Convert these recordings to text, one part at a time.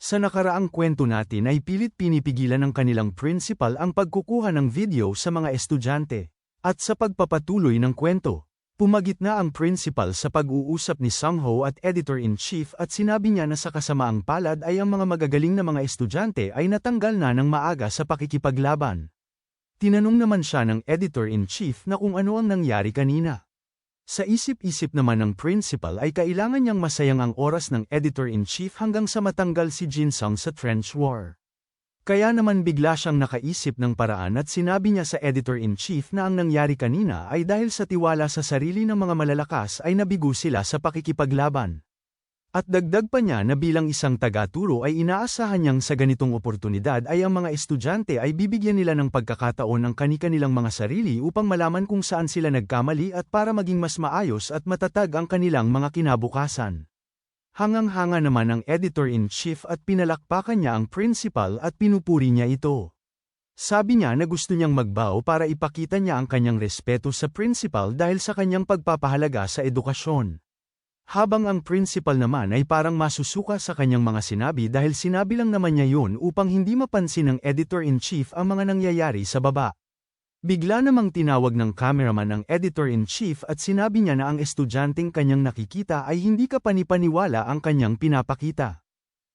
Sa nakaraang kwento natin ay pilit pinipigilan ng kanilang principal ang pagkukuha ng video sa mga estudyante. At sa pagpapatuloy ng kwento, pumagit na ang principal sa pag-uusap ni Sangho at editor-in-chief at sinabi niya na sa kasamaang palad ay ang mga magagaling na mga estudyante ay natanggal na ng maaga sa pakikipaglaban. Tinanong naman siya ng editor-in-chief na kung ano ang nangyari kanina. Sa isip-isip naman ng principal ay kailangan niyang masayang ang oras ng editor-in-chief hanggang sa matanggal si Jinsung sa trench war. Kaya naman bigla siyang nakaisip ng paraan at sinabi niya sa editor-in-chief na ang nangyari kanina ay dahil sa tiwala sa sarili ng mga malalakas ay nabigo sila sa pakikipaglaban. At dagdag pa niya na bilang isang tagaturo ay inaasahan niyang sa ganitong oportunidad ay ang mga estudyante ay bibigyan nila ng pagkakataon ng kani-kanilang mga sarili upang malaman kung saan sila nagkamali at para maging mas maayos at matatag ang kanilang mga kinabukasan. Hangang-hanga naman ang editor-in-chief at pinalakpakan niya ang principal at pinupuri niya ito. Sabi niya na gusto niyang magbaw para ipakita niya ang kanyang respeto sa principal dahil sa kanyang pagpapahalaga sa edukasyon. Habang ang principal naman ay parang masusuka sa kanyang mga sinabi dahil sinabi lang naman niya yun upang hindi mapansin ng editor-in-chief ang mga nangyayari sa baba. Bigla namang tinawag ng cameraman ang editor-in-chief at sinabi niya na ang estudyanteng kanyang nakikita ay hindi kapanipaniwala ang kanyang pinapakita.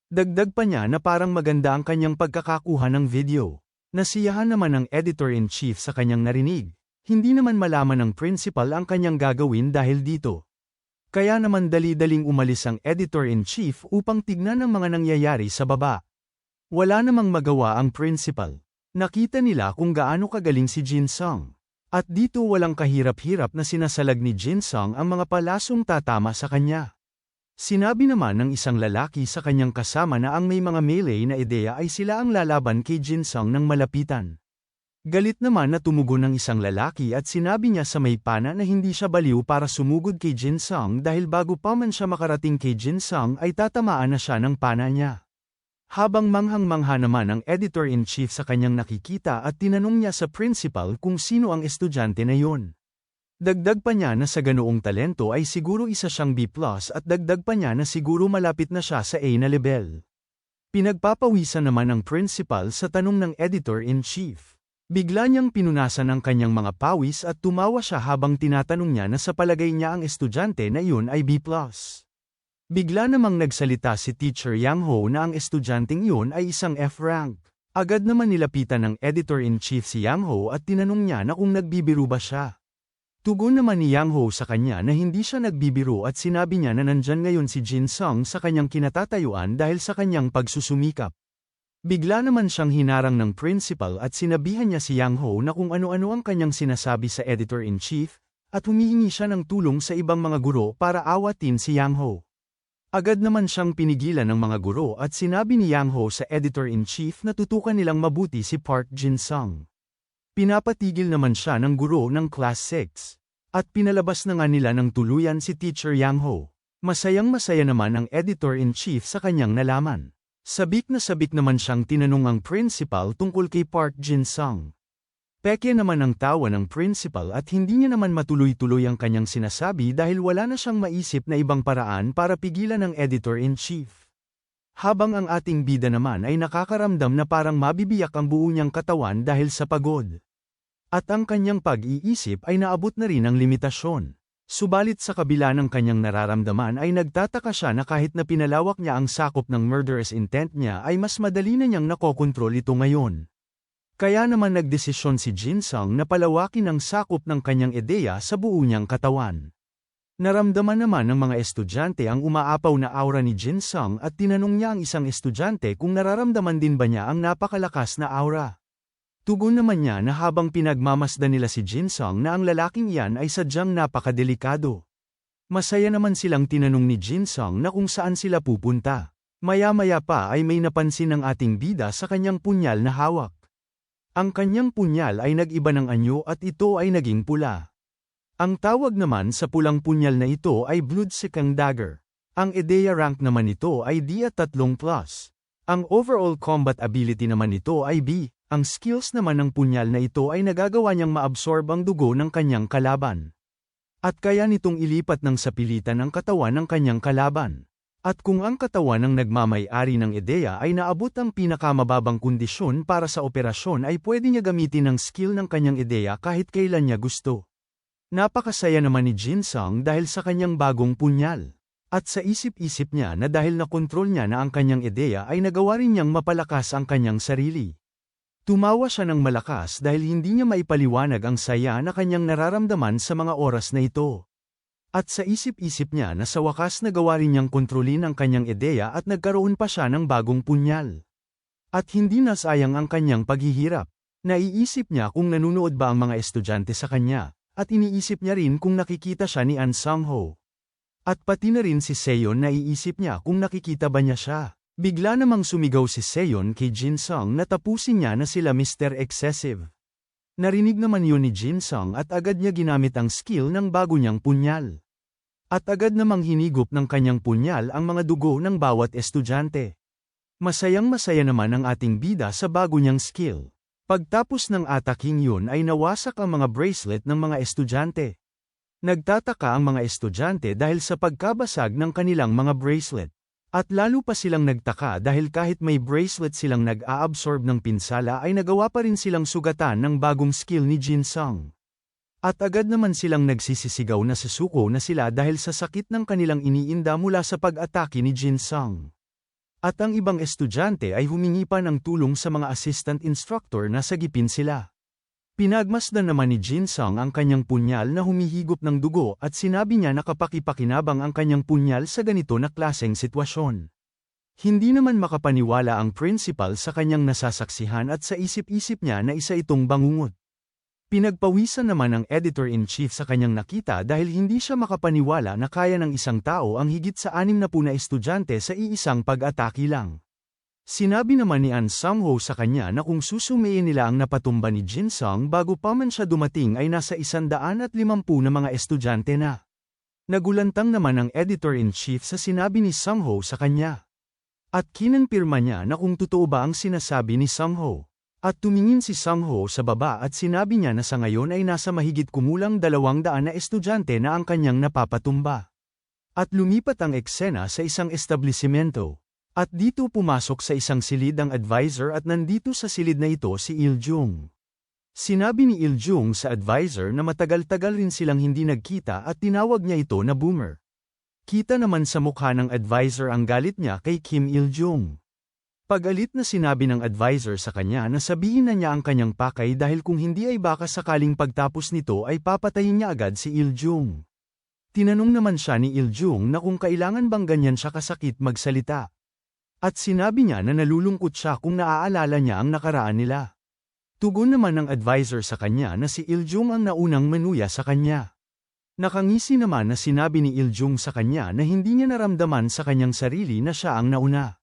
Dagdag pa niya na parang maganda ang kanyang pagkakakuha ng video. Nasiyahan naman ng editor-in-chief sa kanyang narinig. Hindi naman malaman ng principal ang kanyang gagawin dahil dito. Kaya naman dali-daling umalis ang editor-in-chief upang tignan ang mga nangyayari sa baba. Wala namang magawa ang principal. Nakita nila kung gaano kagaling si Jin Sung. At dito walang kahirap-hirap na sinasalag ni Jin Sung ang mga palasong tatama sa kanya. Sinabi naman ng isang lalaki sa kanyang kasama na ang may mga melee na ideya ay sila ang lalaban kay Jin Sung ng malapitan. Galit naman na tumugon ng isang lalaki at sinabi niya sa may pana na hindi siya baliw para sumugod kay Jin Sung dahil bago pa man siya makarating kay Jin Sung ay tatamaan na siya ng pana niya. Habang manghang-mangha naman ang editor-in-chief sa kanyang nakikita at tinanong niya sa principal kung sino ang estudyante na yun. Dagdag pa niya na sa ganoong talento ay siguro isa siyang B+, at dagdag pa niya na siguro malapit na siya sa A na level. Pinagpapawisan naman ang principal sa tanong ng editor-in-chief. Bigla niyang pinunasan ang kanyang mga pawis at tumawa siya habang tinatanong niya na sa palagay niya ang estudyante na iyon ay B+. Bigla namang nagsalita si Teacher Yang Ho na ang estudyanteng iyon ay isang F-rank. Agad naman nilapitan ng editor-in-chief si Yang Ho at tinanong niya na kung nagbibiro ba siya. Tugon naman ni Yang Ho sa kanya na hindi siya nagbibiro at sinabi niya na nandyan ngayon si Jin Sung sa kanyang kinatatayuan dahil sa kanyang pagsusumikap. Bigla naman siyang hinarang ng principal at sinabihan niya si Yang Ho na kung ano-ano ang kanyang sinasabi sa editor-in-chief, at humihingi siya ng tulong sa ibang mga guro para awatin si Yang Ho. Agad naman siyang pinigilan ng mga guro at sinabi ni Yang Ho sa editor-in-chief na tutukan nilang mabuti si Park Jin Sung. Pinapatigil naman siya ng guro ng class 6. At pinalabas na nga nila ng tuluyan si teacher Yang Ho. Masayang masaya naman ang editor-in-chief sa kanyang nalaman. Sabik na sabik naman siyang tinanong ang principal tungkol kay Park Jin-sung. Peke naman ang tawa ng principal at hindi niya naman matuloy-tuloy ang kanyang sinasabi dahil wala na siyang maisip na ibang paraan para pigilan ng editor-in-chief. Habang ang ating bida naman ay nakakaramdam na parang mabibiyak ang buo niyang katawan dahil sa pagod. At ang kanyang pag-iisip ay naabot na rin ang limitasyon. Subalit sa kabila ng kanyang nararamdaman ay nagtataka siya na kahit na pinalawak niya ang sakop ng murderous intent niya ay mas madali na niyang nakokontrol ito ngayon. Kaya naman nagdesisyon si Jin Sung na palawakin ang sakop ng kanyang ideya sa buo niyang katawan. Naramdaman naman ng mga estudyante ang umaapaw na aura ni Jin Sung at tinanong niya ang isang estudyante kung nararamdaman din ba niya ang napakalakas na aura. Tugon naman niya na habang pinagmamasdan nila si Jin Sung na ang lalaking iyan ay sadyang napakadelikado. Masaya naman silang tinanong ni Jin Sung na kung saan sila pupunta. Maya-maya pa ay may napansin ng ating bida sa kanyang punyal na hawak. Ang kanyang punyal ay nag-iba ng anyo at ito ay naging pula. Ang tawag naman sa pulang punyal na ito ay Bloodseeking Dagger. Ang ideya rank naman ito ay D at 3 plus. Ang overall combat ability naman nito ay B. Ang skills naman ng punyal na ito ay nagagawa niyang maabsorb ang dugo ng kanyang kalaban. At kaya nitong ilipat ng sapilitan ang katawan ng kanyang kalaban. At kung ang katawan ng nagmamay-ari ng ideya ay naabot ang pinakamababang kondisyon para sa operasyon ay pwede niya gamitin ang skill ng kanyang ideya kahit kailan niya gusto. Napakasaya naman ni Jin Sung dahil sa kanyang bagong punyal. At sa isip-isip niya na dahil nakontrol niya na ang kanyang ideya ay nagawa rin niyang mapalakas ang kanyang sarili. Tumawa siya ng malakas dahil hindi niya maipaliwanag ang saya na kanyang nararamdaman sa mga oras na ito. At sa isip-isip niya na sa wakas nagawa rin niyang kontrolin ang kanyang ideya at nagkaroon pa siya ng bagong punyal. At hindi nasayang ang kanyang paghihirap. Naiisip niya kung nanunood ba ang mga estudyante sa kanya, at iniisip niya rin kung nakikita siya ni An Sang-ho. At pati na rin si Seon naiisip niya kung nakikita ba niya siya. Bigla namang sumigaw si Seon kay Jin Sung na tapusin niya na sila Mr. Excessive. Narinig naman yun ni Jin Sung at agad niya ginamit ang skill ng bago niyang punyal. At agad namang hinigop ng kanyang punyal ang mga dugo ng bawat estudyante. Masayang masaya naman ang ating bida sa bago niyang skill. Pagtapos ng ataking yun ay nawasak ang mga bracelet ng mga estudyante. Nagtataka ang mga estudyante dahil sa pagkabasag ng kanilang mga bracelet. At lalo pa silang nagtaka dahil kahit may bracelet silang nag-a-absorb ng pinsala ay nagawa pa rin silang sugatan ng bagong skill ni Jin Sung. At agad naman silang nagsisisigaw na susuko na sila dahil sa sakit ng kanilang iniinda mula sa pag-atake ni Jin Sung. At ang ibang estudyante ay humingi pa ng tulong sa mga assistant instructor na sagipin sila. Pinagmasdan naman ni Jin Sung ang kanyang punyal na humihigop ng dugo at sinabi niya na kapakipakinabang ang kanyang punyal sa ganito na klaseng sitwasyon. Hindi naman makapaniwala ang principal sa kanyang nasasaksihan at sa isip-isip niya na isa itong bangungot. Pinagpawisan naman ng editor-in-chief sa kanyang nakita dahil hindi siya makapaniwala na kaya ng isang tao ang higit sa anim na puna estudyante sa iisang pag-atake lang. Sinabi naman ni An Sang-ho sa kanya na kung susumayin nila ang napatumba ni Jin Sung bago pa man siya dumating ay nasa isandaan at limampu na mga estudyante na. Nagulantang naman ang editor-in-chief sa sinabi ni Sang-ho sa kanya. At kinanpirma niya na kung totoo ba ang sinasabi ni Sang-ho. At tumingin si Sang-ho sa baba at sinabi niya na sa ngayon ay nasa mahigit kumulang dalawang daan na estudyante na ang kanyang napapatumba. At lumipat ang eksena sa isang establisimento. At dito pumasok sa isang silid ang advisor at nandito sa silid na ito si Il Jung. Sinabi ni Il Jung sa advisor na matagal-tagal rin silang hindi nagkita at tinawag niya ito na boomer. Kita naman sa mukha ng advisor ang galit niya kay Kim Il Jung. Pagalit na sinabi ng advisor sa kanya na sabihin na niya ang kanyang pakay dahil kung hindi ay baka sakaling pagtapos nito ay papatayin niya agad si Il Jung. Tinanong naman siya ni Il Jung na kung kailangan bang ganyan siya kasakit magsalita. At sinabi niya na nalulungkot siya kung naaalala niya ang nakaraan nila. Tugon naman ng advisor sa kanya na si Il Jung ang naunang menuya sa kanya. Nakangisi naman na sinabi ni Il Jung sa kanya na hindi niya naramdaman sa kanyang sarili na siya ang nauna.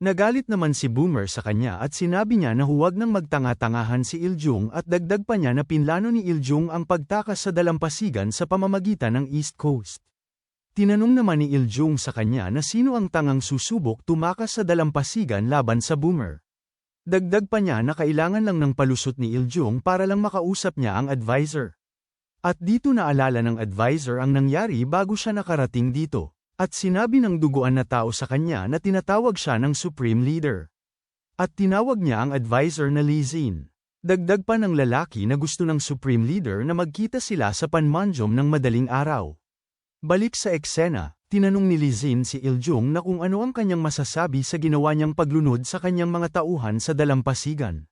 Nagalit naman si Boomer sa kanya at sinabi niya na huwag nang magtanga-tangahan si Iljung at dagdag pa niya na pinlano ni Iljung ang pagtakas sa dalampasigan sa pamamagitan ng East Coast. Tinanong naman ni Iljung sa kanya na sino ang tangang susubok tumakas sa dalampasigan laban sa Boomer. Dagdag pa niya na kailangan lang ng palusot ni Iljung para lang makausap niya ang advisor. At dito naalala ng advisor ang nangyari bago siya nakarating dito. At sinabi ng duguan na tao sa kanya na tinatawag siya ng Supreme Leader. At tinawag niya ang advisor na Lizin. Dagdag pa ng lalaki na gusto ng Supreme Leader na magkita sila sa Panmunjom ng madaling araw. Balik sa eksena, tinanong ni Lizin si Iljung na kung ano ang kanyang masasabi sa ginawa niyang paglunod sa kanyang mga tauhan sa dalampasigan.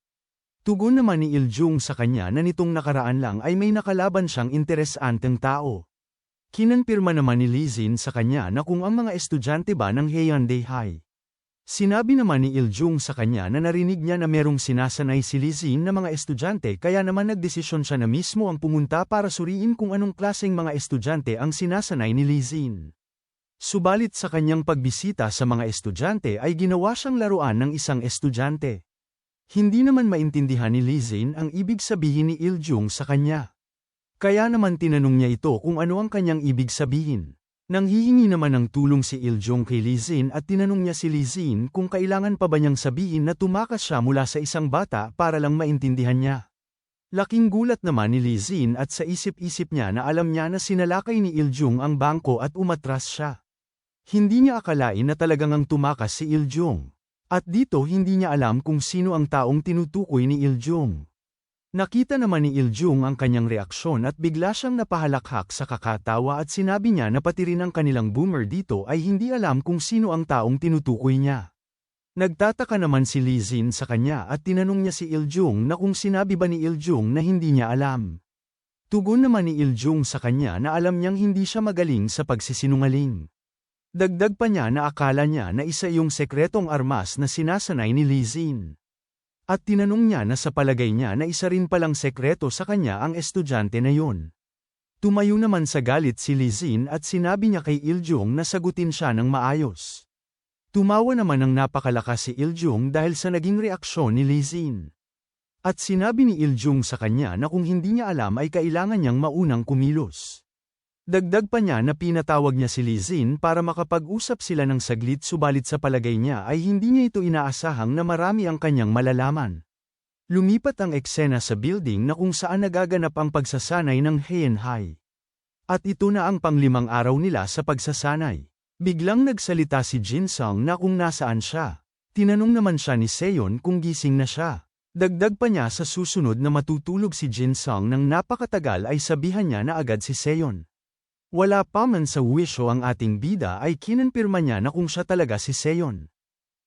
Tugon naman ni Iljung sa kanya na nitong nakaraan lang ay may nakalaban siyang interesanteng tao. Kinanpirma naman ni Lizin sa kanya na kung ang mga estudyante ba ng Hyundai High. Sinabi naman ni Iljung sa kanya na narinig niya na merong sinasanay si Lizin na mga estudyante kaya naman nagdesisyon siya na mismo ang pumunta para suriin kung anong klaseng mga estudyante ang sinasanay ni Lizin. Subalit sa kanyang pagbisita sa mga estudyante ay ginawa siyang laruan ng isang estudyante. Hindi naman maintindihan ni Lizin ang ibig sabihin ni Iljung sa kanya. Kaya naman tinanong niya ito kung ano ang kanyang ibig sabihin. Nang hihingi naman ng tulong si Iljong kay Lizin at tinanong niya si Lizin kung kailangan pa ba niyang sabihin na tumakas siya mula sa isang bata para lang maintindihan niya. Laking gulat naman ni Lizin at sa isip-isip niya na alam niya na sinalakay ni Iljong ang bangko at umatras siya. Hindi niya akalain na talagang ang tumakas si Iljong. At dito hindi niya alam kung sino ang taong tinutukoy ni Iljong. Nakita naman ni Iljung ang kanyang reaksyon at bigla siyang napahalakhak sa kakatawa at sinabi niya na pati rin ang kanilang boomer dito ay hindi alam kung sino ang taong tinutukoy niya. Nagtataka naman si Lizin sa kanya at tinanong niya si Iljung na kung sinabi ba ni Iljung na hindi niya alam. Tugon naman ni Iljung sa kanya na alam niyang hindi siya magaling sa pagsisinungaling. Dagdag pa niya na akala niya na isa yung sekretong armas na sinasanay ni Lizin. At tinanong niya na sa palagay niya na isa rin palang sekreto sa kanya ang estudyante na yun. Tumayo naman sa galit si Lizin at sinabi niya kay Iljung na sagutin siya ng maayos. Tumawa naman ng napakalakas si Iljung dahil sa naging reaksyon ni Lizin. At sinabi ni Iljung sa kanya na kung hindi niya alam ay kailangan niyang maunang kumilos. Dagdag pa niya na pinatawag niya si Lizin para makapag-usap sila ng saglit subalit sa palagay niya ay hindi niya ito inaasahang na marami ang kanyang malalaman. Lumipat ang eksena sa building na kung saan nagaganap ang pagsasanay ng Heian High. At ito na ang panglimang araw nila sa pagsasanay. Biglang nagsalita si Jin Sung na kung nasaan siya. Tinanong naman siya ni Seon kung gising na siya. Dagdag pa niya sa susunod na matutulog si Jin Sung nang napakatagal ay sabihan niya na agad si Seon. Wala pa man sa wisyo ang ating bida ay kinonpirma niya na kung siya talaga si Seon.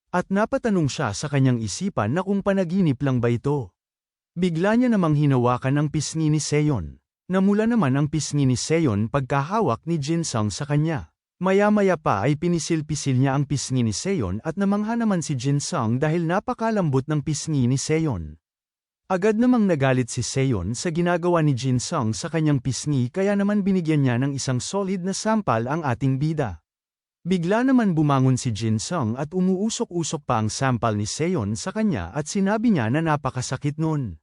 At napatanong siya sa kanyang isipan na kung panaginip lang ba ito. Bigla niya namang hinawakan ang pisngi ni Seon. Namula naman ang pisngi ni Seon pagkahawak ni Jin Sung sa kanya. Maya-maya pa ay pinisil-pisil niya ang pisngi ni Seon at namangha naman si Jin Sung dahil napakalambot ng pisngi ni Seon. Agad namang nagalit si Seon sa ginagawa ni Jin Sung sa kanyang pisngi kaya naman binigyan niya ng isang solid na sampal ang ating bida. Bigla naman bumangon si Jin Sung at umuusok-usok pa ang sampal ni Seon sa kanya at sinabi niya na napakasakit nun.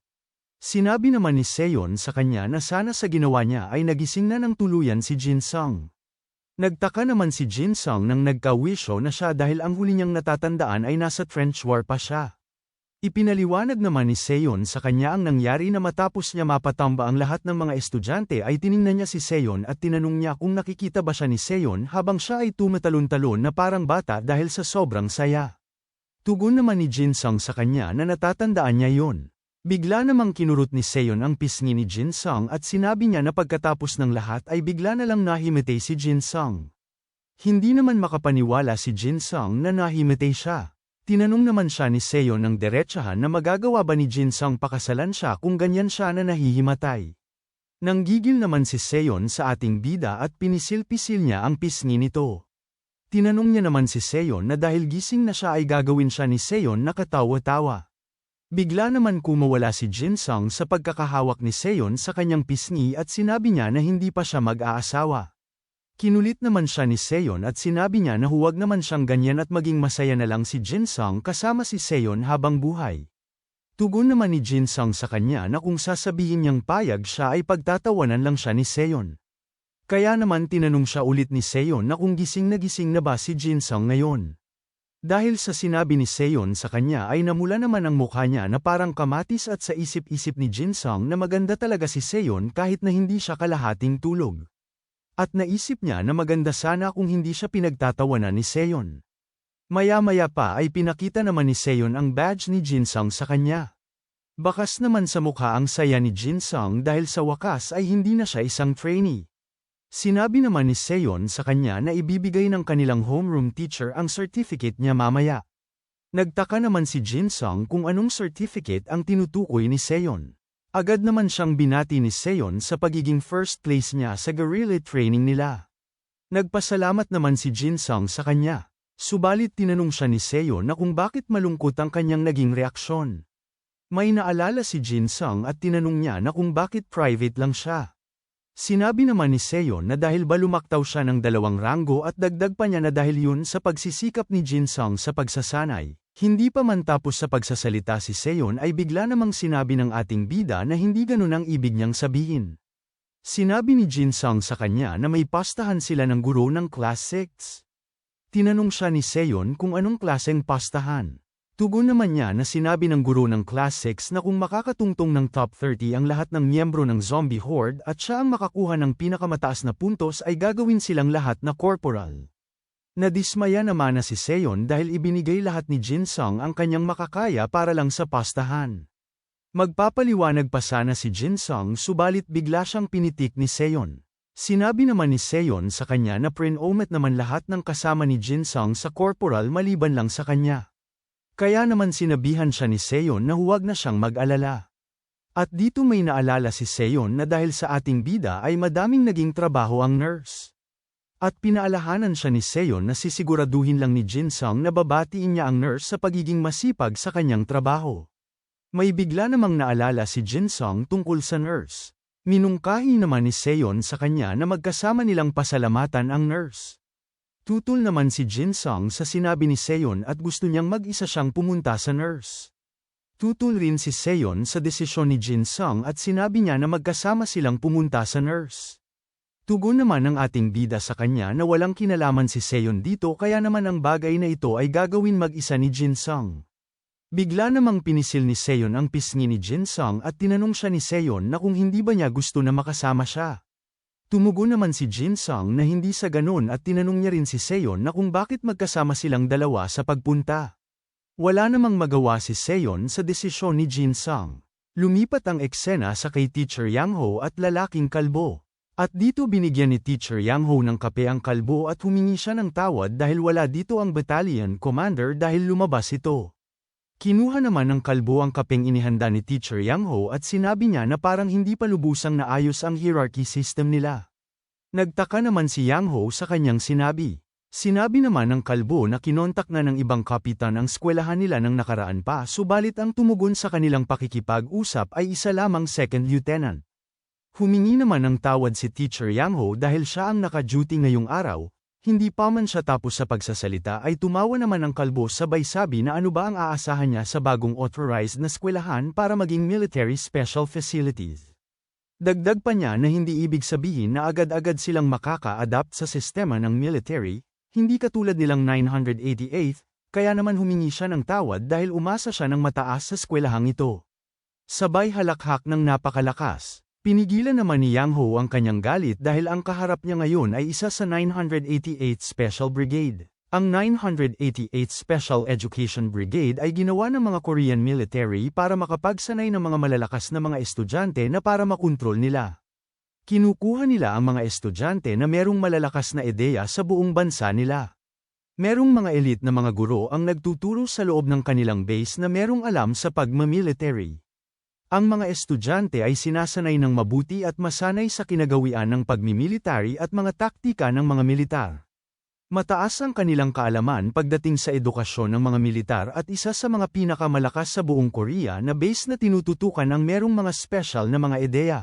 Sinabi naman ni Seon sa kanya na sana sa ginawa niya ay nagising na ng tuluyan si Jin Sung. Nagtaka naman si Jin Sung nang nagkawisyo na siya dahil ang huli niyang natatandaan ay nasa trench war pa siya. Ipinaliwanag naman ni Seon sa kanya ang nangyari na matapos niya mapatamba ang lahat ng mga estudyante ay tiningnan niya si Seon at tinanong niya kung nakikita ba siya ni Seon habang siya ay tumatalon-talon na parang bata dahil sa sobrang saya. Tugon naman ni Jin Sung sa kanya na natatandaan niya yon. Bigla namang kinurot ni Seon ang pisngi ni Jin Sung at sinabi niya na pagkatapos ng lahat ay bigla na lang nahimatay si Jin Sung. Hindi naman makapaniwala si Jin Sung na nahimatay siya. Tinanong naman siya ni Seo ng derechahan na magagawa ba ni Jin Sung pakasalan siya kung ganyan siya na nahihimatay. Nanggigil naman si Seon sa ating bida at pinisil-pisil niya ang pisngi nito. Tinanong niya naman si Seon na dahil gising na siya ay gagawin siya ni Seon na katawa-tawa. Bigla naman kumawala si Jin Sung sa pagkakahawak ni Seon sa kanyang pisngi at sinabi niya na hindi pa siya mag-aasawa. Kinulit naman siya ni Seon at sinabi niya na huwag naman siyang ganyan at maging masaya na lang si Jin Sung kasama si Seon habang buhay. Tugon naman ni Jin Sung sa kanya na kung sasabihin niyang payag siya ay pagtatawanan lang siya ni Seon. Kaya naman tinanong siya ulit ni Seon na kung gising na gising na ba si Jin Sung ngayon. Dahil sa sinabi ni Seon sa kanya ay namula naman ang mukha niya na parang kamatis at sa isip-isip ni Jin Sung na maganda talaga si Seon kahit na hindi siya kalahating tulog. At naisip niya na maganda sana kung hindi siya pinagtatawanan ni Seon. Maya-maya pa ay pinakita naman ni Seon ang badge ni Jinsung sa kanya. Bakas naman sa mukha ang saya ni Jinsung dahil sa wakas ay hindi na siya isang trainee. Sinabi naman ni Seon sa kanya na ibibigay ng kanilang homeroom teacher ang certificate niya mamaya. Nagtaka naman si Jinsung kung anong certificate ang tinutukoy ni Seon. Agad naman siyang binati ni Seon sa pagiging first place niya sa guerrilla training nila. Nagpasalamat naman si Jin Sung sa kanya. Subalit tinanong siya ni Seon na kung bakit malungkot ang kanyang naging reaksyon. May naalala si Jin Sung at tinanong niya na kung bakit private lang siya. Sinabi naman ni Seon na dahil ba lumaktaw siya ng dalawang ranggo at dagdag pa niya na dahil yun sa pagsisikap ni Jin Sung sa pagsasanay. Hindi pa man tapos sa pagsasalita si Seon ay bigla namang sinabi ng ating bida na hindi ganun ang ibig niyang sabihin. Sinabi ni Jin Sung sa kanya na may pastahan sila ng guro ng class 6. Tinanong siya ni Seon kung anong klaseng pastahan. Tugon naman niya na sinabi ng guro ng class 6 na kung makakatungtong ng top 30 ang lahat ng miyembro ng zombie horde at siya ang makakuha ng pinakamataas na puntos ay gagawin silang lahat na corporal. Nadismaya naman na si Seon dahil ibinigay lahat ni Jin Sung ang kanyang makakaya para lang sa pastahan. Magpapaliwanag pa sana si Jin Sung subalit bigla siyang pinitik ni Seon. Sinabi naman ni Seon sa kanya na pre-omet naman lahat ng kasama ni Jin Sung sa corporal maliban lang sa kanya. Kaya naman sinabihan siya ni Seon na huwag na siyang mag-alala. At dito may naalala si Seon na dahil sa ating bida ay madaming naging trabaho ang nurse. At pinaalahanan siya ni Seon na sisiguraduhin lang ni Jin Sung na babatiin niya ang nurse sa pagiging masipag sa kanyang trabaho. May bigla namang naalala si Jin Sung tungkol sa nurse. Minungkahi naman ni Seon sa kanya na magkasama nilang pasalamatan ang nurse. Tutol naman si Jin Sung sa sinabi ni Seon at gusto niyang mag-isa siyang pumunta sa nurse. Tutol rin si Seon sa desisyon ni Jin Sung at sinabi niya na magkasama silang pumunta sa nurse. Tugon naman ng ating bida sa kanya na walang kinalaman si Seon dito kaya naman ang bagay na ito ay gagawin mag-isa ni Jin Sung. Bigla namang pinisil ni Seon ang pisngi ni Jin Sung at tinanong siya ni Seon na kung hindi ba niya gusto na makasama siya. Tumugon naman si Jin Sung na hindi sa ganun at tinanong niya rin si Seon na kung bakit magkasama silang dalawa sa pagpunta. Wala namang magawa si Seon sa desisyon ni Jin Sung. Lumipat ang eksena sa kay Teacher Yang Ho at lalaking kalbo. At dito binigyan ni Teacher Yang Ho ng kape ang kalbo at humingi siya ng tawad dahil wala dito ang battalion commander dahil lumabas ito. Kinuha naman ng kalbo ang kapeng inihanda ni Teacher Yang Ho at sinabi niya na parang hindi pa lubusang naayos ang hierarchy system nila. Nagtaka naman si Yang Ho sa kanyang sinabi. Sinabi naman ng kalbo na kinontak na ng ibang kapitan ang skwelahan nila ng nakaraan pa subalit ang tumugon sa kanilang pakikipag-usap ay isa lamang second lieutenant. Humingi naman ng tawad si Teacher Yang Ho dahil siya ang naka-duty ngayong araw, hindi pa man siya tapos sa pagsasalita ay tumawa naman ang kalbo sabay sabi na ano ba ang aasahan niya sa bagong authorized na skwelahan para maging military special facilities. Dagdag pa niya na hindi ibig sabihin na agad-agad silang makaka-adapt sa sistema ng military, hindi katulad nilang 988th, kaya naman humingi siya ng tawad dahil umasa siya ng mataas sa skwelahang ito. Sabay halakhak ng napakalakas. Pinigilan naman ni Yang Ho ang kanyang galit dahil ang kaharap niya ngayon ay isa sa 988th Special Brigade. Ang 988th Special Education Brigade ay ginawa ng mga Korean military para makapagsanay ng mga malalakas na mga estudyante na para makontrol nila. Kinukuha nila ang mga estudyante na merong malalakas na ideya sa buong bansa nila. Merong mga elite na mga guro ang nagtuturo sa loob ng kanilang base na merong alam sa pagmamilitary. Ang mga estudyante ay sinasanay ng mabuti at masanay sa kinagawian ng pagmimilitary at mga taktika ng mga militar. Mataas ang kanilang kaalaman pagdating sa edukasyon ng mga militar at isa sa mga pinakamalakas sa buong Korea na base na tinututukan ang merong mga special na mga ideya.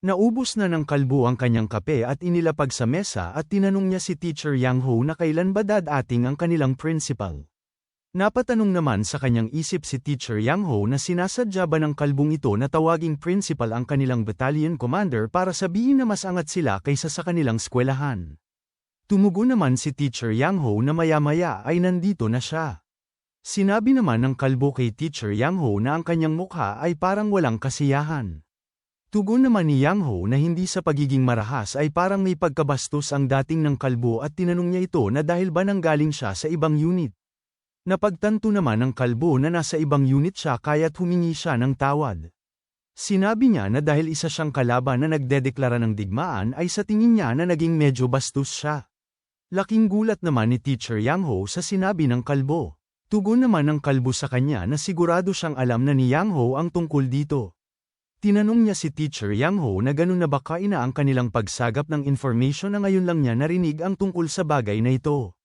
Naubos na ng kalbo ang kanyang kape at inilapag sa mesa at tinanong niya si Teacher Yang Ho na kailan ba dadating ang kanilang principal. Napatanong naman sa kanyang isip si Teacher Yang Ho na sinasadya ba ng kalbong ito na tawaging principal ang kanilang battalion commander para sabihin na mas angat sila kaysa sa kanilang skwelahan. Tumugo naman si Teacher Yang Ho na maya-maya ay nandito na siya. Sinabi naman ng kalbo kay Teacher Yang Ho na ang kanyang mukha ay parang walang kasiyahan. Tugon naman ni Yang Ho na hindi sa pagiging marahas ay parang may pagkabastos ang dating ng kalbo at tinanong niya ito na dahil ba nanggaling siya sa ibang unit. Napagtanto naman ng kalbo na nasa ibang unit siya kaya't humingi siya ng tawad. Sinabi niya na dahil isa siyang kalaban na nagdedeklara ng digmaan ay sa tingin niya na naging medyo bastos siya. Laking gulat naman ni Teacher Yang Ho sa sinabi ng kalbo. Tugon naman ng kalbo sa kanya na sigurado siyang alam na ni Yang Ho ang tungkol dito. Tinanong niya si Teacher Yang Ho na ganun na ba kaina ang kanilang pagsagap ng information na ngayon lang niya narinig ang tungkol sa bagay na ito.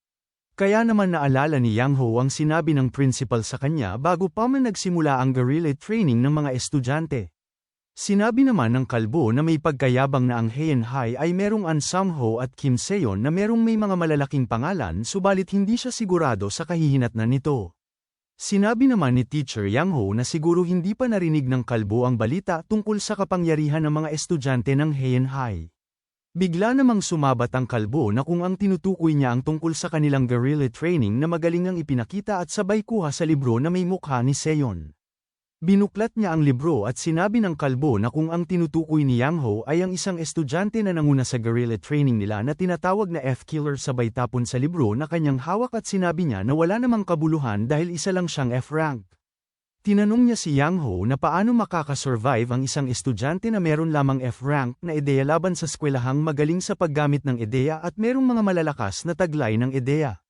Kaya naman naalala ni Yang Ho ang sinabi ng principal sa kanya bago pa man nagsimula ang guerrilla training ng mga estudyante. Sinabi naman ng kalbo na may pagkayabang na ang Heian High ay merong An Sam Ho at Kim Seon na merong may mga malalaking pangalan subalit hindi siya sigurado sa kahihinatnan nito. Sinabi naman ni Teacher Yang Ho na siguro hindi pa narinig ng kalbo ang balita tungkol sa kapangyarihan ng mga estudyante ng Heian High. Bigla namang sumabat ang kalbo na kung ang tinutukoy niya ang tungkol sa kanilang guerrilla training na magaling ang ipinakita at sabay kuha sa libro na may mukha ni Seon. Binuklat niya ang libro at sinabi ng kalbo na kung ang tinutukoy ni Yang Ho ay ang isang estudyante na nanguna sa guerrilla training nila na tinatawag na F-killer sabay tapon sa libro na kanyang hawak at sinabi niya na wala namang kabuluhan dahil isa lang siyang F-rank. Tinanong niya si Yang Ho na paano makakasurvive ang isang estudyante na meron lamang F-rank na ideya laban sa eskwelahang magaling sa paggamit ng ideya at merong mga malalakas na taglay ng ideya.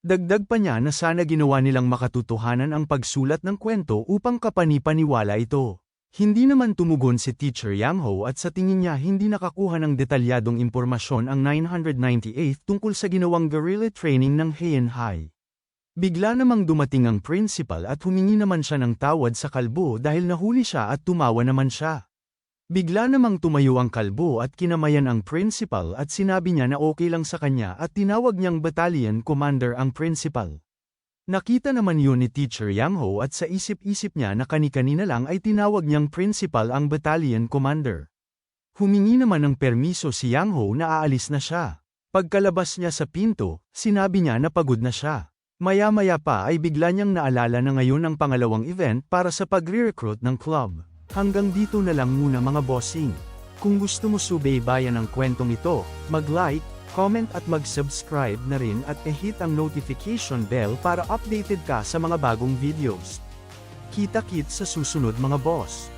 Dagdag pa niya na sana ginawa nilang makatutuhanan ang pagsulat ng kwento upang kapanipaniwala ito. Hindi naman tumugon si Teacher Yang Ho at sa tingin niya hindi nakakuha ng detalyadong impormasyon ang 998 tungkol sa ginawang guerrilla training ng Heian High. Bigla namang dumating ang principal at humingi naman siya ng tawad sa kalbo dahil nahuli siya at tumawa naman siya. Bigla namang tumayo ang kalbo at kinamayan ang principal at sinabi niya na okay lang sa kanya at tinawag niyang battalion commander ang principal. Nakita naman yun ni Teacher Yang Ho at sa isip-isip niya na kani-kanina lang ay tinawag niyang principal ang battalion commander. Humingi naman ng permiso si Yang Ho na aalis na siya. Pagkalabas niya sa pinto, sinabi niya na pagod na siya. Maya-maya pa ay bigla niyang naalala na ngayon ang pangalawang event para sa pagre-recruit ng club. Hanggang dito na lang muna mga bossing. Kung gusto mo subaybayan ang kwentong ito, mag-like, comment at mag-subscribe na rin at e-hit ang notification bell para updated ka sa mga bagong videos. Kita-kit sa susunod mga boss.